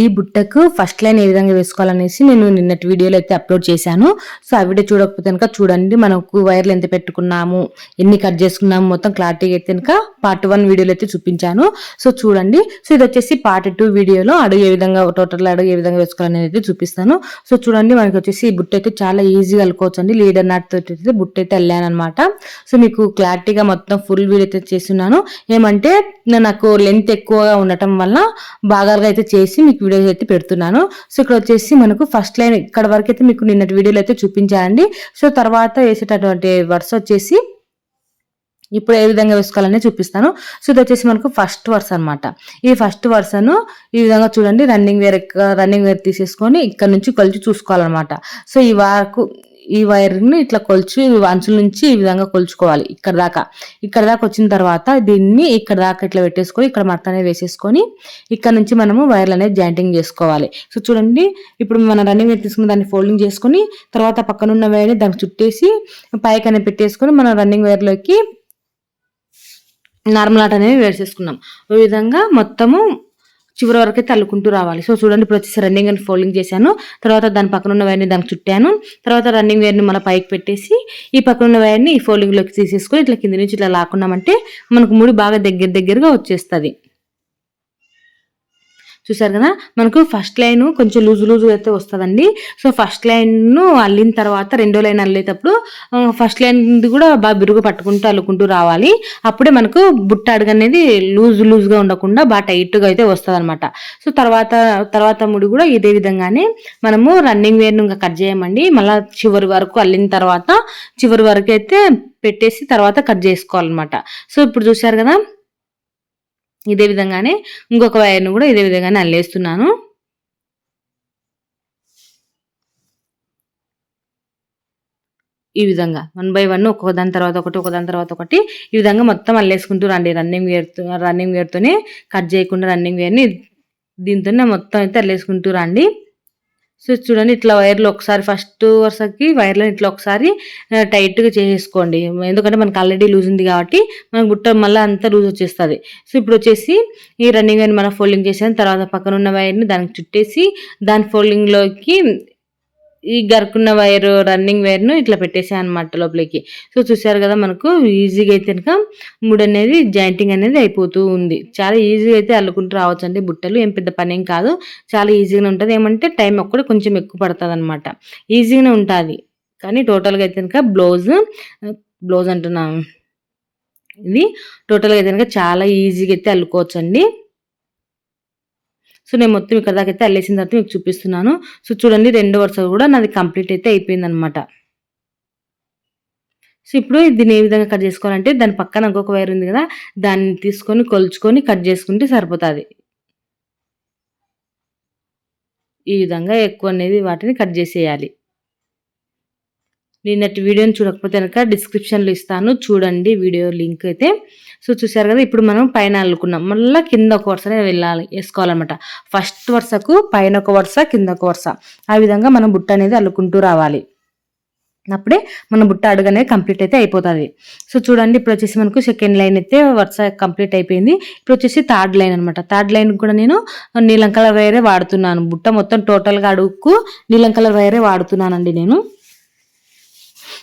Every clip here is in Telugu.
ఈ బుట్టకు ఫస్ట్ లైన్ ఏ విధంగా వేసుకోవాలనేసి నేను నిన్నటి వీడియోలో అయితే అప్లోడ్ చేశాను. సో ఆ వీడియో చూడకపోతే కనుక చూడండి మనకు వైర్లు ఎంత పెట్టుకున్నాము ఎన్ని కట్ చేసుకున్నాము మొత్తం క్లారిటీగా అయితే కనుక పార్ట్ వన్ వీడియోలో అయితే చూపించాను. సో చూడండి. సో ఇది వచ్చేసి పార్ట్ టూ వీడియోలో అడుగు ఏ విధంగా టోటల్ అడుగు ఏ విధంగా వేసుకోవాలనేది అయితే చూపిస్తాను. సో చూడండి మనకి వచ్చేసి ఈ బుట్ట అయితే చాలా ఈజీగా అల్లుకోవచ్చు అండి లీడర్ నాట్ తోటి అయితే బుట్ట అయితే వెళ్ళాను అనమాట సో మీకు క్లారిటీగా మొత్తం ఫుల్ వీడియో అయితే చేస్తున్నాను. ఏమంటే నాకు లెంత్ ఎక్కువగా ఉండటం వల్ల భాగాలుగా అయితే చేసి మీకు వీడియోస్ అయితే పెడుతున్నాను. సో ఇక్కడ వచ్చేసి మనకు ఫస్ట్ లైన్ ఇక్కడ వరకు అయితే మీకు నిన్నటి వీడియోలో అయితే చూపించానండి. సో తర్వాత వేసేటటువంటి వర్స్ వచ్చేసి ఇప్పుడు ఏ విధంగా వేసుకోవాలని చూపిస్తాను. సో ఇది వచ్చేసి మనకు ఫస్ట్ వర్స్ అనమాట ఈ ఫస్ట్ వర్సను ఈ విధంగా చూడండి రన్నింగ్ వేర్ రన్నింగ్ వేర్ తీసేసుకొని ఇక్కడ నుంచి కొలిచి చూసుకోవాలన్నమాట. సో ఈ వరకు ఈ వైర్ని ఇట్లా కొలిచి అంచుల నుంచి ఈ విధంగా కొలుచుకోవాలి ఇక్కడ దాకా. ఇక్కడ దాకా వచ్చిన తర్వాత దీన్ని ఇక్కడ దాకా ఇట్లా పెట్టేసుకొని ఇక్కడ మట్ట అనేది వేసేసుకొని ఇక్కడ నుంచి మనము వైర్లు అనేది జాయింటింగ్ చేసుకోవాలి. సో చూడండి ఇప్పుడు మనం రన్నింగ్ వేర్ తీసుకుని దాన్ని ఫోల్డింగ్ చేసుకొని తర్వాత పక్కనున్న వైర్ని దానికి చుట్టేసి పైకి అనేది పెట్టేసుకొని మనం రన్నింగ్ వైర్లోకి నార్మల్ ఆట అనేది వేసేసుకున్నాం. ఈ విధంగా మొత్తము చివరి వరకు అయితే అల్లుకుంటూ రావాలి. సో చూడండి ఇప్పుడు వచ్చేసి రన్నింగ్ అని ఫోల్డింగ్ చేశాను. తర్వాత దాని పక్కన ఉన్న వైర్ని దానికి చుట్టాను. తర్వాత రన్నింగ్ వైర్ని మన పైకి పెట్టేసి ఈ పక్కన ఉన్న వైర్ని ఈ ఫోల్డింగ్లోకి తీసేసుకొని ఇట్లా కింద నుంచి ఇట్లా లాక్కున్నామంటే మనకు ముడి బాగా దగ్గర దగ్గరగా వచ్చేస్తుంది. చూసారు కదా? మనకు ఫస్ట్ లైన్ కొంచెం లూజ్ లూజ్ అయితే వస్తుందండి. సో ఫస్ట్ లైన్ అల్లిన తర్వాత రెండో లైన్ అల్లేటప్పుడు ఫస్ట్ లైన్ కూడా బాగా బిరుగు పట్టుకుంటూ అల్లుకుంటూ రావాలి. అప్పుడే మనకు బుట్ట అడుగు అనేది లూజ్ లూజ్గా ఉండకుండా బాగా టైట్గా అయితే వస్తుంది అనమాట సో తర్వాత తర్వాత ముడి కూడా ఇదే విధంగానే మనము రన్నింగ్ వేర్ను ఇంకా కట్ చేయమండి. మళ్ళీ చివరి వరకు అల్లిన తర్వాత చివరి వరకు అయితే పెట్టేసి తర్వాత కట్ చేసుకోవాలన్నమాట. సో ఇప్పుడు చూసారు కదా? ఇదే విధంగానే ఇంకొక వైర్ను కూడా ఇదే విధంగానే అల్లేస్తున్నాను. ఈ విధంగా వన్ బై వన్ ఒక్కొక్క దాని తర్వాత ఒకటి ఒక దాని తర్వాత ఒకటి ఈ విధంగా మొత్తం అల్లేసుకుంటూ రండి. రన్నింగ్ వేర్తో రన్నింగ్ వేర్తోనే కట్ చేయకుండా రన్నింగ్ వేర్ని దీంతోనే మొత్తం అయితే అల్లేసుకుంటూ రండి. సో చూడండి ఇట్లా వైర్లు ఒకసారి ఫస్ట్ వరుసకి వైర్లను ఇట్లా ఒకసారి టైట్గా చేసేసుకోండి ఎందుకంటే మనకు ఆల్రెడీ లూజ్ ఉంది కాబట్టి మనకు బుట్ట మళ్ళీ అంతా లూజ్ వచ్చేస్తుంది. సో ఇప్పుడు వచ్చేసి ఈ రన్నింగ్ వైర్ మనం ఫోల్డింగ్ చేసిన తర్వాత పక్కన ఉన్న వైర్ని దానికి చుట్టేసి దాని ఫోల్డింగ్లోకి ఈ గరుకున్న వైర్ రన్నింగ్ వైర్ను ఇట్లా పెట్టేసాను అనమాట లోపలికి. సో చూసారు కదా మనకు ఈజీగా అయితే కనుక ముడి అనేది జాయింటింగ్ అనేది అయిపోతూ ఉంది. చాలా ఈజీగా అయితే అల్లుకుంటూ రావచ్చు అండి బుట్టలు ఏం పెద్ద పని ఏం కాదు. చాలా ఈజీగానే ఉంటుంది. ఏమంటే టైం ఒక్కడే కొంచెం ఎక్కువ పడుతుంది అనమాట ఈజీగానే ఉంటుంది. కానీ టోటల్గా అయితే కనుక బ్లౌజ్ బ్లౌజ్ అంటున్నాను. ఇది టోటల్గా అయితే కనుక చాలా ఈజీగా అయితే అల్లుకోవచ్చు అండి సో నేను మొత్తం ఇక్కడ దాకా అయితే అల్లేసిన తర్వాత మీకు చూపిస్తున్నాను. సో చూడండి రెండు వరుస కూడా నాది కంప్లీట్ అయితే అయిపోయింది అనమాట సో ఇప్పుడు దీన్ని ఏ విధంగా కట్ చేసుకోవాలంటే దాని పక్కన ఇంకొక వైర్ ఉంది కదా దాన్ని తీసుకొని కొలుచుకొని కట్ చేసుకుంటే సరిపోతుంది. ఈ విధంగా ఎక్కువ అనేది వాటిని కట్ చేసేయాలి. నిన్నటి వీడియోని చూడకపోతే కనుక డిస్క్రిప్షన్లో ఇస్తాను. చూడండి వీడియో లింక్ అయితే. సో చూసారు కదా ఇప్పుడు మనం పైన అల్లుకున్నాం మళ్ళీ కింద ఒక వరుసనే వెళ్ళాలి వేసుకోవాలన్నమాట. ఫస్ట్ వరుసకు పైన ఒక వరుస కింద ఒక వరుస. ఆ విధంగా మనం బుట్ట అనేది అల్లుకుంటూ రావాలి. అప్పుడే మన బుట్ట అడుగు అనేది కంప్లీట్ అయితే అయిపోతుంది. సో చూడండి ఇప్పుడు వచ్చేసి మనకు సెకండ్ లైన్ అయితే వరుస కంప్లీట్ అయిపోయింది. ఇప్పుడు వచ్చేసి థర్డ్ లైన్ అనమాట థర్డ్ లైన్ కూడా నేను నీలం కలర్ వైరే వాడుతున్నాను. బుట్ట మొత్తం టోటల్గా అడుగుకు నీలం కలర్ వైరే వాడుతున్నానండి నేను.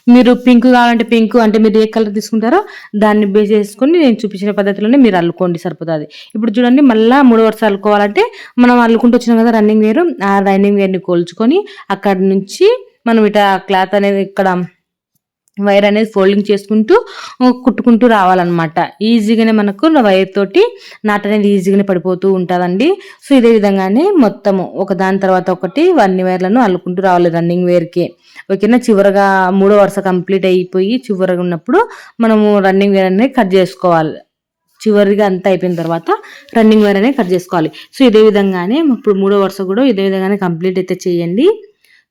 మీరు పింక్ కావాలంటే పింక్ అంటే మీరు ఏ కలర్ తీసుకుంటారో దాన్ని బేస్ చేసుకొని నేను చూపించిన పద్ధతిలోనే మీరు అల్లుకోండి సరిపోతుంది. ఇప్పుడు చూడండి మళ్ళీ మూడు వరుస అల్లుకోవాలంటే మనం అల్లుకుంటూ వచ్చినాం కదా రన్నింగ్ వేరు ఆ రన్నింగ్ వేర్ని కోల్చుకొని అక్కడ నుంచి మనం ఇట క్లాత్ అనేది ఇక్కడ వైర్ అనేది ఫోల్డింగ్ చేసుకుంటూ కుట్టుకుంటూ రావాలన్నమాట. ఈజీగానే మనకు వైర్ తోటి నాట్ అనేది ఈజీగానే పడిపోతూ ఉంటుందండి. సో ఇదే విధంగానే మొత్తము ఒక దాని తర్వాత ఒకటి అన్ని వైర్లను అల్లుకుంటూ రావాలి రన్నింగ్ వేర్కి. ఓకేనా? చివరగా మూడో వరుస కంప్లీట్ అయిపోయి చివరగా ఉన్నప్పుడు మనము రన్నింగ్ వేర్ అనేది కట్ చేసుకోవాలి. చివరిగా అంతా అయిపోయిన తర్వాత రన్నింగ్ వేర్ అనేది కట్ చేసుకోవాలి. సో ఇదే విధంగానే ఇప్పుడు మూడో వరుస కూడా ఇదే విధంగానే కంప్లీట్ అయితే చేయండి.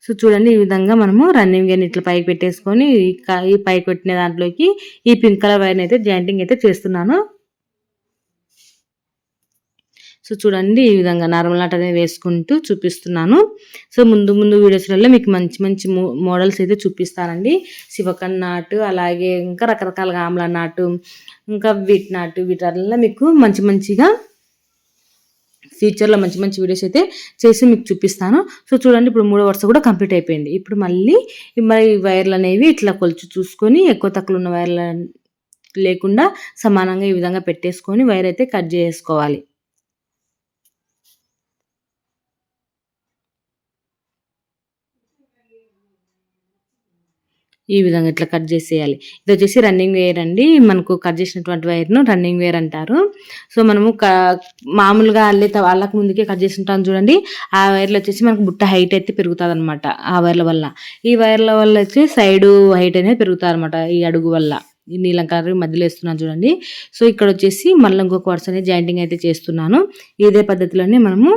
సో చూడండి ఈ విధంగా మనము రన్నింగ్ గేర్ ఇట్లా పైకి పెట్టేసుకొని ఈ పైకి పెట్టిన దాంట్లోకి ఈ పింక్ కలర్ వైర్ని అయితే జాయింటింగ్ అయితే చేస్తున్నాను. సో చూడండి ఈ విధంగా నార్మల్ నాట్ అనేది వేసుకుంటూ చూపిస్తున్నాను. సో ముందు ముందు వీడియోస్లలో మీకు మంచి మంచి మోడల్స్ అయితే చూపిస్తానండి. శివకన్ నాటు అలాగే ఇంకా రకరకాల ఆమ్ల నాటు ఇంకా వీట్ నాటు వీటల్లో మీకు మంచి మంచిగా ఫ్యూచర్లో మంచి మంచి వీడియోస్ అయితే చేసి మీకు చూపిస్తాను. సో చూడండి ఇప్పుడు మూడో వరుస కూడా కంప్లీట్ అయిపోయింది. ఇప్పుడు మళ్ళీ మరి వైర్లు అనేవి ఇట్లా కొలుచు చూసుకొని ఎక్కువ తక్కువ ఉన్న వైర్ల లేకుండా సమానంగా ఈ విధంగా పెట్టేసుకొని వైర్ అయితే కట్ చేసుకోవాలి. ఈ విధంగా ఇట్లా కట్ చేసేయాలి. ఇది వచ్చేసి రన్నింగ్ వేర్ అండి. మనకు కట్ చేసినటువంటి వైర్ను రన్నింగ్ వేర్ అంటారు. సో మనము మామూలుగా అల్లే వాళ్ళకు ముందుకే కట్ చేస్తుంటాం చూడండి. ఆ వైర్లు వచ్చేసి మనకు బుట్ట హైట్ అయితే పెరుగుతుంది అనమాట ఆ వైర్ల వల్ల. ఈ వైర్ల వల్ల వచ్చి సైడ్ హైట్ అనేది పెరుగుతుంది అనమాట ఈ అడుగు వల్ల. ఈ నీలం కలర్ మధ్యలో వేస్తున్నాను చూడండి. సో ఇక్కడ వచ్చేసి మళ్ళీ ఇంకొక వరుస అనేది జాయింటింగ్ అయితే చేస్తున్నాను. ఇదే పద్ధతిలోనే మనము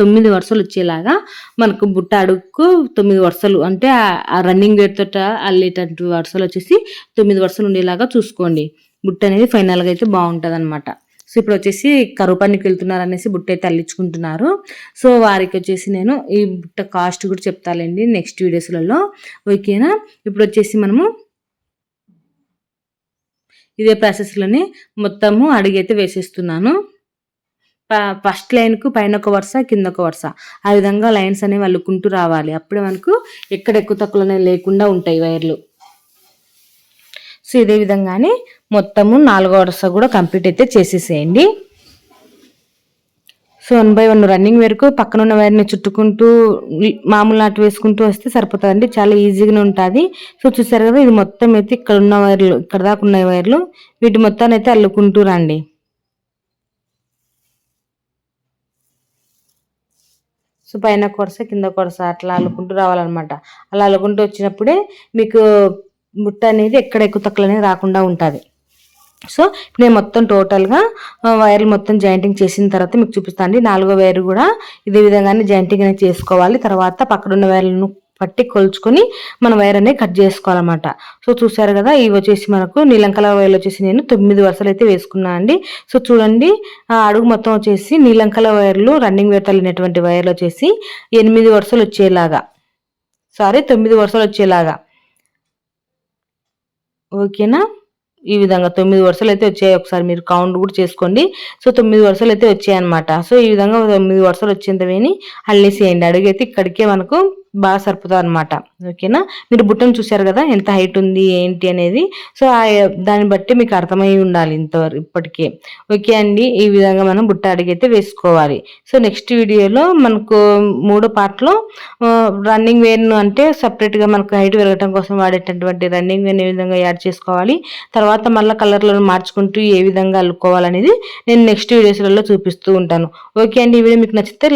తొమ్మిది వరుసలు వచ్చేలాగా మనకు బుట్ట అడుగుకు తొమ్మిది వరుసలు అంటే ఆ రన్నింగ్ వేర్ తోట అల్లేటటువంటి వరుసలు వచ్చేసి తొమ్మిది వరుసలు ఉండేలాగా చూసుకోండి. బుట్ట అనేది ఫైనల్గా అయితే బాగుంటుంది అనమాట సో ఇప్పుడు వచ్చేసి కరువు పనికి వెళ్తున్నారు అనేసి బుట్ట అయితే అల్లించుకుంటున్నారు. సో వారికి వచ్చేసి నేను ఈ బుట్ట కాస్ట్ కూడా చెప్తానండి నెక్స్ట్ వీడియోస్లలో ఓకేనా ఇప్పుడు వచ్చేసి మనము ఇదే ప్రాసెస్లోనే మొత్తము అడిగైతే వేసేస్తున్నాను. ఫస్ట్ లైన్కు పైన ఒక వరుస కింద ఒక వరుస. ఆ విధంగా లైన్స్ అనేవి అల్లుకుంటూ రావాలి. అప్పుడే మనకు ఎక్కడ ఎక్కువ తక్కువ లేకుండా ఉంటాయి వైర్లు. సో ఇదే విధంగానే మొత్తము నాలుగో వరుస కూడా కంప్లీట్ అయితే చేసేసేయండి. So one by one running వరకు పక్కన ఉన్న వైర్ని చుట్టుకుంటూ మామూలు నాటు వేసుకుంటూ వస్తే సరిపోతుందండి. చాలా ఈజీగానే ఉంటుంది. సో చూసారు కదా ఇది మొత్తం అయితే ఇక్కడ ఉన్న వైర్లు ఇక్కడ దాకా ఉన్న వైర్లు. వీటి మొత్తాన్ని అయితే అల్లుకుంటూ రండి. సో పైన కొరస కింద కొరస అట్లా అల్లుకుంటూ రావాలన్నమాట. అలా అల్లుకుంటూ వచ్చినప్పుడే మీకు ముట్ట అనేది ఎక్కడ ఎక్కువ తక్కువ అనేది రాకుండా ఉంటుంది. సో నేను మొత్తం టోటల్గా వైర్లు మొత్తం జాయింటింగ్ చేసిన తర్వాత మీకు చూపిస్తాను అండి. నాలుగో వైర్ కూడా ఇదే విధంగానే జాయింటింగ్ అనేది చేసుకోవాలి. తర్వాత పక్కనున్న వైర్లను పట్టి కొలుచుకొని మన వైర్ అనేది కట్ చేసుకోవాలన్నమాట. సో చూసారు కదా ఇవి వచ్చేసి మనకు నీలం కలర్ వైర్లు వచ్చేసి నేను తొమ్మిది వరుసలు అయితే వేసుకున్నాను అండి. సో చూడండి అడుగు మొత్తం వచ్చేసి నీలం కలర్ వైర్లు రన్నింగ్ వేర్ తల్లినటువంటి వైర్లు వచ్చేసి ఎనిమిది వరుసలు వచ్చేలాగా. సారీ తొమ్మిది వరుసలు వచ్చేలాగా. ఓకేనా? ఈ విధంగా తొమ్మిది వరుసలు అయితే వచ్చాయి. ఒకసారి మీరు కౌంట్ కూడా చేసుకోండి. సో తొమ్మిది వరుసలు అయితే వచ్చాయి అనమాట సో ఈ విధంగా తొమ్మిది వరుసలు వచ్చేంత వేని అల్లేసేయండి. అడుగైతే ఇక్కడికే మనకు బాగా సరిపోతుంది అనమాట ఓకేనా? మీరు బుట్టను చూసారు కదా? ఎంత హైట్ ఉంది ఏంటి అనేది? సో దాన్ని బట్టి మీకు అర్థమై ఉండాలి ఇంతవరకు ఇప్పటికే. ఓకే అండి ఈ విధంగా మనం బుట్ట అడిగైతే వేసుకోవాలి. సో నెక్స్ట్ వీడియోలో మనకు మూడో పార్ట్లో రన్నింగ్ వేర్ను అంటే సపరేట్గా మనకు హైట్ పెరగటం కోసం వాడేటటువంటి రన్నింగ్ వేర్ ఏ విధంగా యాడ్ చేసుకోవాలి? తర్వాత మళ్ళీ కలర్లను మార్చుకుంటూ ఏ విధంగా అల్లుకోవాలనేది నేను నెక్స్ట్ వీడియోస్లలో చూపిస్తూ ఉంటాను. ఓకే అండి ఈ వీడియో మీకు నచ్చితే